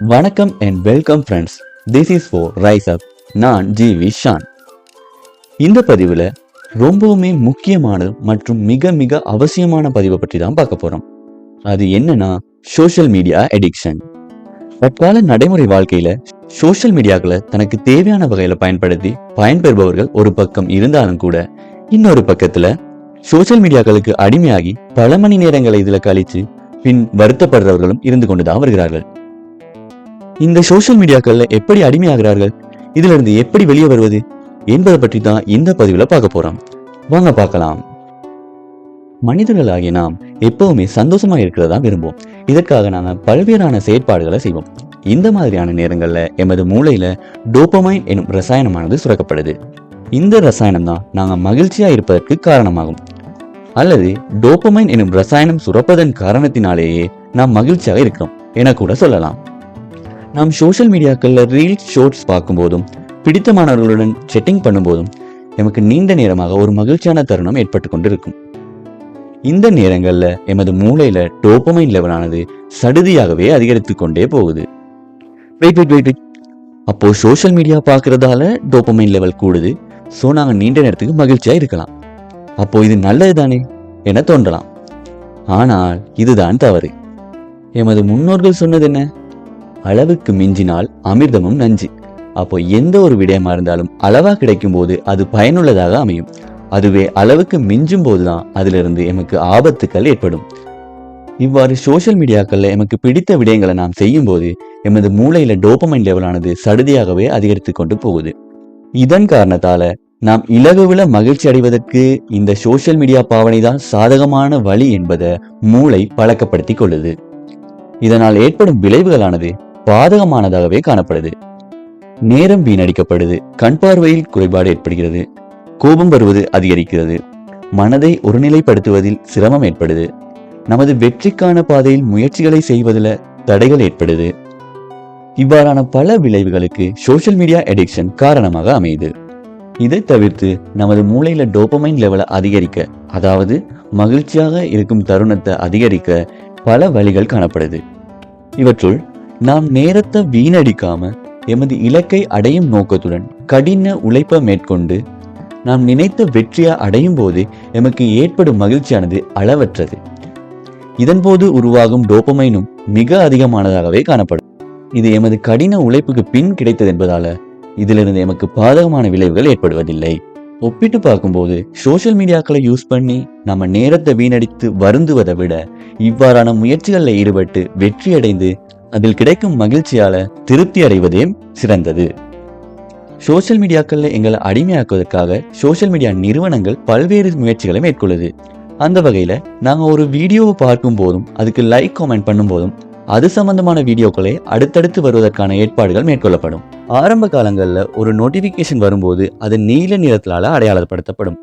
வணக்கம் and welcome friends this is for rise up நான் G we Shawn. இந்த பதிவில் ரொம்பவுமே முக்கியமான மற்றும் மிக மிக அவசியமான பதிவை பற்றி தான் பார்க்க போகிறோம் அது என்னன்னா சோஷியல் மீடியா எடிக்ஷன் தற்கால நடைமுறை வாழ்க்கையில சோஷியல் மீடியாக்களை தனக்கு தேவையான வகையில பயன்படுத்தி பயன்பெறுபவர்கள் ஒரு பக்கம் இருந்தாலும் கூட இன்னொரு பக்கத்துல சோஷியல் மீடியாக்களுக்கு அடிமையாகி பல மணி நேரங்களை இதுல கழிச்சு பின் வருத்தப்படுறவர்களும் இருந்து கொண்டுதான் வருகிறார்கள். இந்த சோஷியல் மீடியாக்கள்ல எப்படி அடிமையாகிறார்கள்? இதுல இருந்து எப்படி வெளியே வருவது? என்பதை பற்றி தான் இந்த பதிவுல பார்க்க போறோம். வாங்க பார்க்கலாம். மனிதர்களாகிய நாம் எப்பவுமே சந்தோஷமா இருக்கிறதா விரும்புவோம். இதற்காக நாங்க பல்வேறான செயற்பாடுகளை செய்வோம். இந்த மாதிரியான நேரங்கள்ல எமது மூளையில டோப்பமைன் எனும் ரசாயனமானது சுரக்கப்படுது. இந்த ரசாயனம் தான் நாங்க மகிழ்ச்சியா இருப்பதற்கு காரணமாகும். அல்லது டோப்பமைன் எனும் ரசாயனம் சுரப்பதன் காரணத்தினாலேயே நாம் மகிழ்ச்சியாக இருக்கிறோம். என கூட சொல்லலாம். நாம் சோஷியல் மீடியாக்களில் ரீல்ஸ் ஷோர்ட்ஸ் பார்க்கும்போதும் பிடித்தமானவர்களுடன் செட்டிங் பண்ணும்போதும் நமக்கு நீண்ட நேரமாக ஒரு மகிழ்ச்சியான தருணம் ஏற்பட்டு கொண்டிருக்கும். இந்த நேரங்களில் எமது மூளையில் டோப்பமைன் லெவலானது சடுதியாகவே அதிகரித்து கொண்டே போகுது. வெயிட் வெயிட் வெயிட் வெயிட் அப்போ சோஷியல் மீடியா பார்க்கறதால டோப்பமைன் லெவல் கூடுது. ஸோ நாங்கள் நீண்ட நேரத்துக்கு மகிழ்ச்சியாக இருக்கலாம். அப்போ இது நல்லது தானே என தோன்றலாம். ஆனால் இதுதான் தவறு. எமது முன்னோர்கள் சொன்னது என்ன? அளவுக்கு மிஞ்சினால் அமிர்தமும் நஞ்சு. அப்போ எந்த ஒரு விடயமா இருந்தாலும் அளவா கிடைக்கும் போது அது பயனுள்ளதாக அமையும். அதுவே அளவுக்கு மிஞ்சும் போதுதான் அதிலிருந்து எமக்கு ஆபத்துக்கள் ஏற்படும். இவ்வாறு சோஷியல் மீடியாக்கள்ல எமக்கு பிடித்த விடயங்களை நாம் செய்யும் போது எமது மூளையில டோப்பமைன் லெவலானது சடுதியாகவே அதிகரித்து கொண்டு போகுது. இதன் காரணத்தால நாம் இலகுவில மகிழ்ச்சி அடைவதற்கு இந்த சோசியல் மீடியா பாவனை தான் சாதகமான வழி என்பதை மூளை பழக்கப்படுத்திக் கொள்ளுது. இதனால் ஏற்படும் விளைவுகளானது பாதகமானதாகவே காணப்படுது. நேரம் வீணடிக்கப்படுது. கண் பார்வையில் குறைபாடு ஏற்படுகிறது. கோபம் வருவது அதிகரிக்கிறது. மனதை ஒருநிலைப்படுத்துவதில் சிரமம் ஏற்படுது. நமது வெற்றிக்கான பாதையில் முயற்சிகளை செய்வதில் தடைகள் ஏற்படுது. இவ்வாறான பல விளைவுகளுக்கு சோஷியல் மீடியா எடிக்ஷன் காரணமாக அமையுது. இதை தவிர்த்து நமது மூளையில டோபமைன் லெவலை அதிகரிக்க அதாவது மகிழ்ச்சியாக இருக்கும் தருணத்தை அதிகரிக்க பல வழிகள் காணப்படுது. இவற்றுள் நாம் நேரத்தை வீணடிக்காம எமது இலக்கை அடையும் நோக்கத்துடன் கடின உழைப்பை மேற்கொண்டு நாம் நினைத்த வெற்றியை அடையும் போது எமக்கு ஏற்படும் மகிழ்ச்சியானது அளவற்றது. இதன்போது உருவாகும் டோப்பமைனும் மிக அதிகமானதாகவே காணப்படும். இது எமது கடின உழைப்புக்கு பின் கிடைத்தது என்பதால இதிலிருந்து எமக்கு பாதகமான விளைவுகள் ஏற்படுவதில்லை. ஒப்பிட்டு பார்க்கும்போது சோசியல் மீடியாக்களை யூஸ் பண்ணி நம்ம நேரத்தை வீணடித்து வருந்துவதை விட இவ்வாறான முயற்சிகளில் ஈடுபட்டு வெற்றி அடைந்து அதில் கிடைக்கும் மகிழ்ச்சியால திருப்தி அடைவதே சிறந்தது. சோஷியல் மீடியாக்களில் எங்களை அடிமையாக்குவதற்காக சோஷியல் மீடியா நிறுவனங்கள் பல்வேறு முயற்சிகளை மேற்கொள்ளுது. அந்த வகையில நாங்கள் ஒரு வீடியோவை பார்க்கும் போதும் அதுக்கு லைக் கமெண்ட் பண்ணும் போதும் அது சம்பந்தமான வீடியோக்களை அடுத்தடுத்து வருவதற்கான ஏற்பாடுகள் மேற்கொள்ளப்படும். ஆரம்ப காலங்களில் ஒரு நோட்டிஃபிகேஷன் வரும்போது அது நீல நிறத்திலால அடையாளப்படுத்தப்படும்.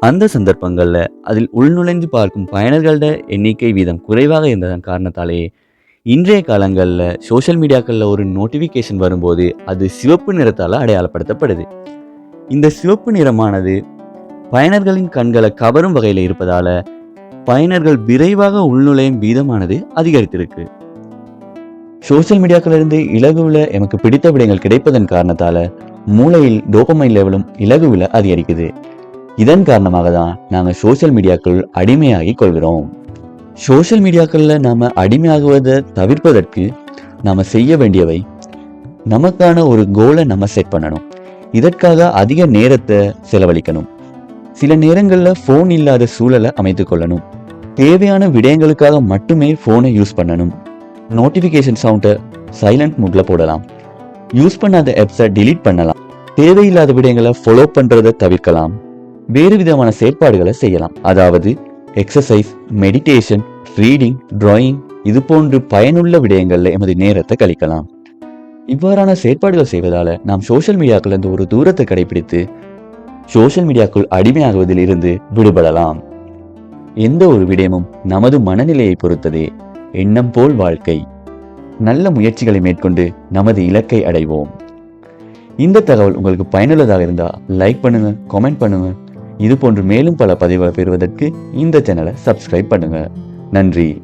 அந்த சந்தர்ப்பங்களில் அதில் உள்நுழைந்து பார்க்கும் பயனர்களோட எண்ணிக்கை வீதம் குறைவாக இருந்ததன் காரணத்தாலேயே இன்றைய காலங்களில் சோஷியல் மீடியாக்களில் ஒரு நோட்டிஃபிகேஷன் வரும்போது அது சிவப்பு நிறத்தால் அடையாளப்படுத்தப்படுது. இந்த சிவப்பு நிறமானது பயனர்களின் கண்களை கவரும் வகையில் இருப்பதால் பயனர்கள் விரைவாக உள்நுழையும் வீதமானது அதிகரித்திருக்கு. சோஷியல் மீடியாக்களிலிருந்து இலகுவில் எமக்கு பிடித்த விடயங்கள் கிடைப்பதன் காரணத்தால் மூளையில் டோப்பமைன் லெவலும் இலகுவில் அதிகரிக்குது. இதன் காரணமாக தான் நாங்கள் சோஷியல் மீடியாக்கள் அடிமையாகி கொள்கிறோம். சோஷியல் மீடியாக்களில் நாம் அடிமையாகுவதை தவிர்ப்பதற்கு நாம் செய்ய வேண்டியவை நமக்கான ஒரு கோலை நம்ம செட் பண்ணணும். இதற்காக அதிக நேரத்தை செலவழிக்கணும். சில நேரங்களில் ஃபோன் இல்லாத சூழலை அமைத்து கொள்ளணும். தேவையான விடயங்களுக்காக மட்டுமே ஃபோனை யூஸ் பண்ணணும். நோட்டிஃபிகேஷன் சவுண்டை சைலண்ட் மூடில் போடலாம். யூஸ் பண்ணாத ஆப்ஸை டிலீட் பண்ணலாம். தேவையில்லாத விடயங்களை ஃபாலோ பண்ணுறதை தவிர்க்கலாம். வேறு விதமான செயற்பாடுகளை செய்யலாம். அதாவது எக்ஸசைஸ் மெடிடேஷன் ரீடிங் டிராயிங் இது போன்று பயனுள்ள விடயங்களில் எமது நேரத்தை கழிக்கலாம். இவ்வாறான செயற்பாடுகள் செய்வதால் நாம் சோஷியல் மீடியாக்களிலிருந்து ஒரு தூரத்தை கடைபிடித்து சோஷியல் மீடியாக்குள் அடிமையாகுவதில் இருந்து விடுபடலாம். எந்த ஒரு விடயமும் நமது மனநிலையை பொறுத்ததே எண்ணம் போல் வாழ்க்கை. நல்ல முயற்சிகளை மேற்கொண்டு நமது இலக்கை அடைவோம். இந்த தகவல் உங்களுக்கு பயனுள்ளதாக இருந்தால் லைக் பண்ணுங்க கமெண்ட் பண்ணுங்க. இது போன்று மேலும் பல பதிவுகளை பெறுவதற்கு இந்த சேனலை சப்ஸ்கிரைப் பண்ணுங்க. நன்றி.